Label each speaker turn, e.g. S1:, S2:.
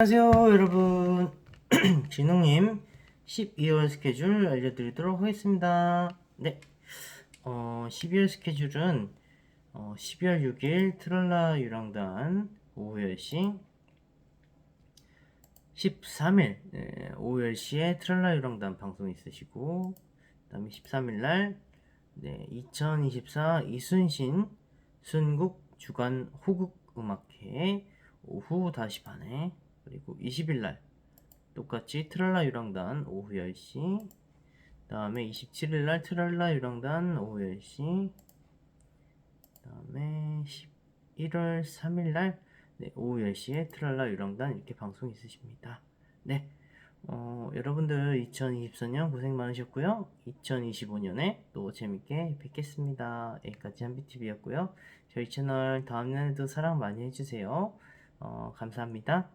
S1: 안녕하세요 여러분. 진웅님 12월 스케줄 알려드리도록 하겠습니다. 네. 어, 12월 스케줄은 어, 12월 6일 트랄라 유랑단 오후 10시 13일 네, 오후 10시에 트랄라 유랑단 방송 있으시고 그 다음에 13일날 네, 2024 이순신 순국 주간 호국 음악회 오후 5시 반에 그리고 20일 날 똑같이 트랄라 유랑단 오후 10시 다음에 27일 날 트랄라 유랑단 오후 10시 다음에 11월 3일 날 네, 오후 10시에 트랄라 유랑단 이렇게 방송 있으십니다. 네. 어, 여러분들 2024년 고생 많으셨고요. 2025년에 또 재밌게 뵙겠습니다. 여기까지 한비TV였고요. 저희 채널 다음 년에도 사랑 많이 해주세요. 어, 감사합니다.